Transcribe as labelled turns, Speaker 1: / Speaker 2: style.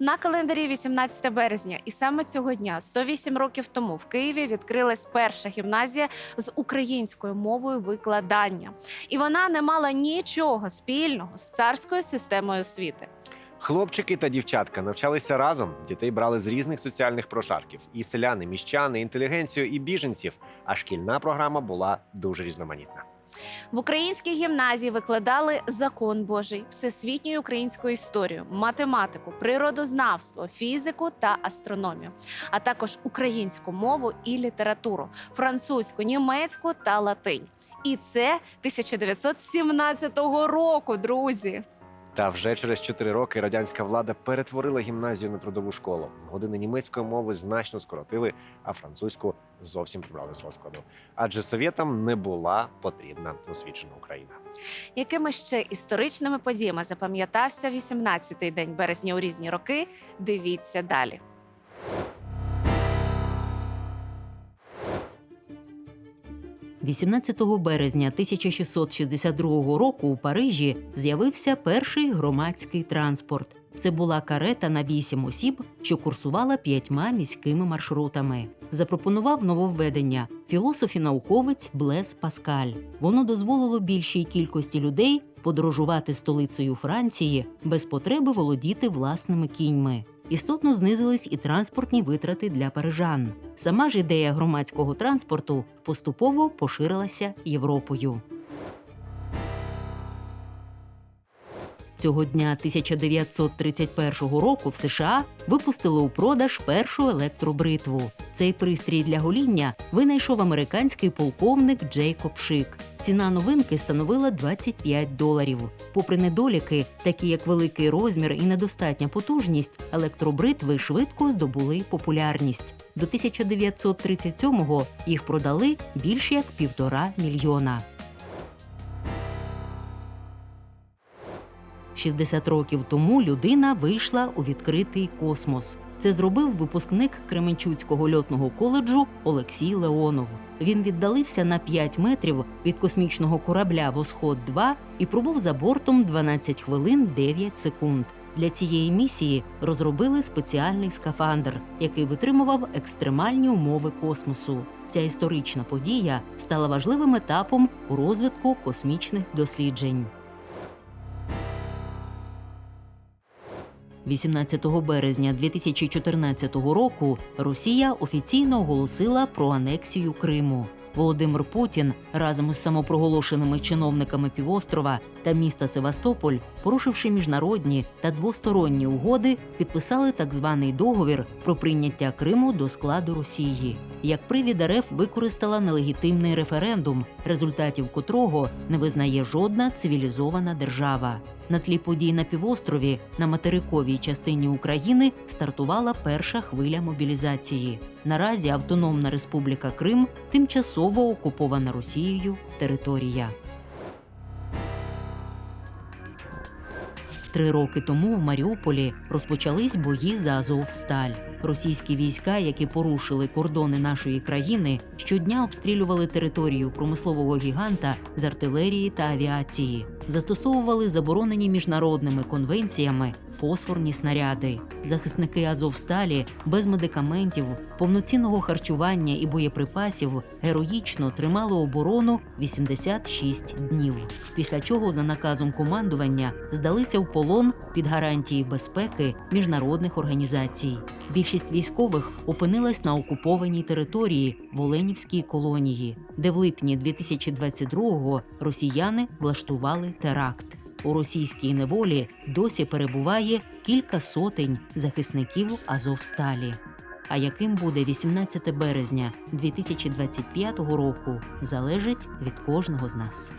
Speaker 1: На календарі 18 березня, і саме цього дня, 108 років тому, в Києві відкрилась перша гімназія з українською мовою викладання, і вона не мала нічого спільного з царською системою освіти.
Speaker 2: Хлопчики та дівчатка навчалися разом. Дітей брали з різних соціальних прошарків: і селяни, міщани, інтелігенцію, і біженців. А шкільна програма була дуже різноманітна.
Speaker 1: В українській гімназії викладали закон Божий, всесвітню українську історію, математику, природознавство, фізику та астрономію, а також українську мову і літературу, французьку, німецьку та латинь. І це 1917 року, друзі.
Speaker 2: Та вже через 4 роки радянська влада перетворила гімназію на трудову школу. Години німецької мови значно скоротили, а французьку зовсім прибрали з розкладу. Адже совєтам не була потрібна освічена Україна.
Speaker 1: Якими ще історичними подіями запам'ятався 18-й день березня у різні роки? Дивіться далі.
Speaker 3: – 18 березня 1662 року у Парижі з'явився перший громадський транспорт. Це була карета на вісім осіб, що курсувала п'ятьма міськими маршрутами. Запропонував нововведення філософ і науковець Блес Паскаль. Воно дозволило більшій кількості людей подорожувати столицею Франції без потреби володіти власними кіньми. Істотно знизились і транспортні витрати для парижан. Сама ж ідея громадського транспорту поступово поширилася Європою. Цього дня 1931 року в США випустили у продаж першу електробритву. Цей пристрій для гоління винайшов американський полковник Джейкоб Шик. Ціна новинки становила 25 доларів. Попри недоліки, такі як великий розмір і недостатня потужність, електробритви швидко здобули популярність. До 1937-го їх продали більш як півтора мільйона. 60 років тому людина вийшла у відкритий космос. Це зробив випускник Кременчуцького льотного коледжу Олексій Леонов. Він віддалився на 5 метрів від космічного корабля Восход 2 і пробув за бортом 12 хвилин 9 секунд. Для цієї місії розробили спеціальний скафандр, який витримував екстремальні умови космосу. Ця історична подія стала важливим етапом у розвитку космічних досліджень. 18 березня 2014 року Росія офіційно оголосила про анексію Криму. Володимир Путін разом із самопроголошеними чиновниками півострова та міста Севастополь, порушивши міжнародні та двосторонні угоди, підписали так званий договір про прийняття Криму до складу Росії. Як привід РФ використала нелегітимний референдум, результатів котрого не визнає жодна цивілізована держава. На тлі подій на півострові на материковій частині України стартувала перша хвиля мобілізації. Наразі Автономна Республіка Крим тимчасово окупована Росією територія. Три роки тому в Маріуполі розпочались бої за Азовсталь. Російські війська, які порушили кордони нашої країни, щодня обстрілювали територію промислового гіганта з артилерії та авіації, застосовували заборонені міжнародними конвенціями фосфорні снаряди. Захисники Азовсталі без медикаментів, повноцінного харчування і боєприпасів героїчно тримали оборону 86 днів. Після чого, за наказом командування, здалися в полон під гарантії безпеки міжнародних організацій. Більшість військових опинилась на окупованій території в Оленівській колонії, де в липні 2022-го росіяни влаштували теракт. У російській неволі досі перебуває кілька сотень захисників Азовсталі. А яким буде 18 березня 2025 року, залежить від кожного з нас.